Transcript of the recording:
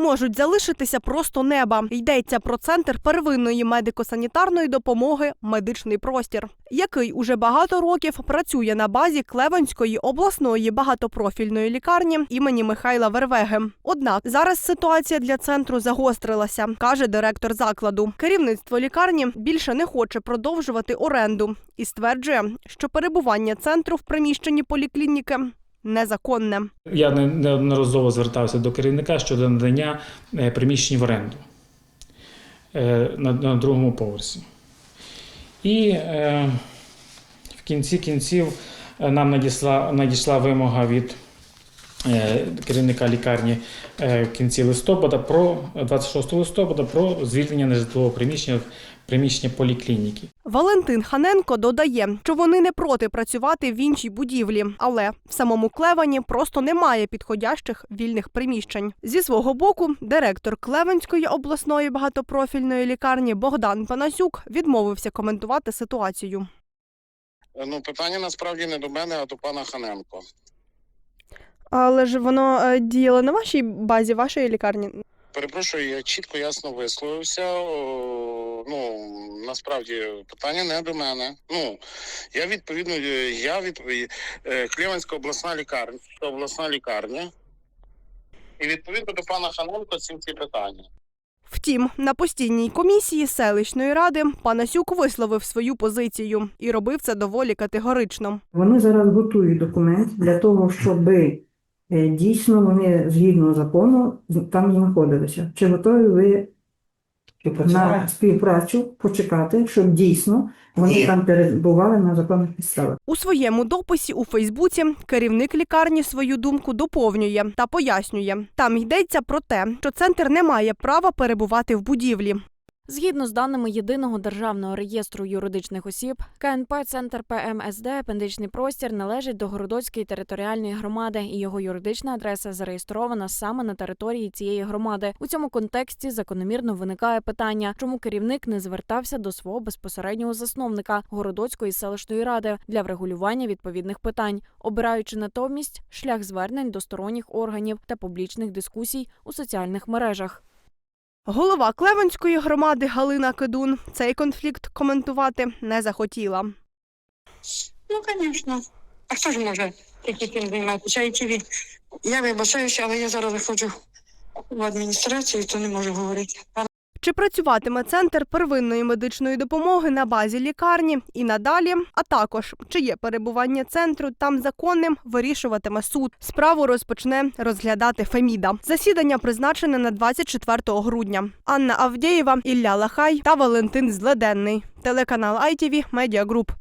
можуть залишитися просто неба. Йдеться про центр первинної медико-санітарної допомоги Медичний простір, який уже багато років працює на базі Клеванської обласної багатопрофільної лікарні імені Михайла Вервеги. Однак зараз ситуація для центру загострилася, каже директор закладу. Керівництво лікарні більше не хоче продовжувати оренду і стверджує, що перебування центру в приміщенні поліклініки незаконне. Я неодноразово звертався до керівника щодо надання е, приміщень в оренду е, на, другому поверсі. І е, в кінці кінців нам надійшла, надійшла вимога від керівника лікарні в кінці листопада про 26 листопада про звільнення нежитлового приміщення приміщення поліклініки. Валентин Ханенко додає, що вони не проти працювати в іншій будівлі, але в самому Клевані просто немає підходящих вільних приміщень. Зі свого боку, директор Клеванської обласної багатопрофільної лікарні Богдан Панасюк відмовився коментувати ситуацію. Ну, питання насправді не до мене, а до пана Ханенко. Але ж воно е, діяло на вашій базі вашої лікарні. Перепрошую, я чітко ясно висловився. О, ну насправді питання не до мене. Ну я відповідно, е, я від е, обласна лікарня, обласна лікарня. І відповідно до пана Ханенко ці ці питання. Втім, на постійній комісії селищної ради Панасюк висловив свою позицію і робив це доволі категорично. Вони зараз готують документ для того, щоб е, дійсно вони згідно закону там знаходилися. Чи готові ви на співпрацю почекати, щоб дійсно вони там перебували на законних підставах? У своєму дописі у Фейсбуці керівник лікарні свою думку доповнює та пояснює. Там йдеться про те, що центр не має права перебувати в будівлі. Згідно з даними єдиного державного реєстру юридичних осіб, КНП Центр ПМСД Апендичний простір належить до Городоцької територіальної громади, і його юридична адреса зареєстрована саме на території цієї громади. У цьому контексті закономірно виникає питання, чому керівник не звертався до свого безпосереднього засновника Городоцької селищної ради для врегулювання відповідних питань, обираючи натомість шлях звернень до сторонніх органів та публічних дискусій у соціальних мережах. Голова Клевенської громади Галина Кедун цей конфлікт коментувати не захотіла. Ну, звісно. А хто ж може таким займатися? Я вибачаюся, але я зараз виходжу в адміністрацію, то не можу говорити. Чи працюватиме центр первинної медичної допомоги на базі лікарні і надалі, а також чи є перебування центру там законним, вирішуватиме суд. Справу розпочне розглядати Феміда. Засідання призначене на 24 грудня. Анна Авдєєва, Ілля Лахай та Валентин Зледенний. Телеканал ITV Group.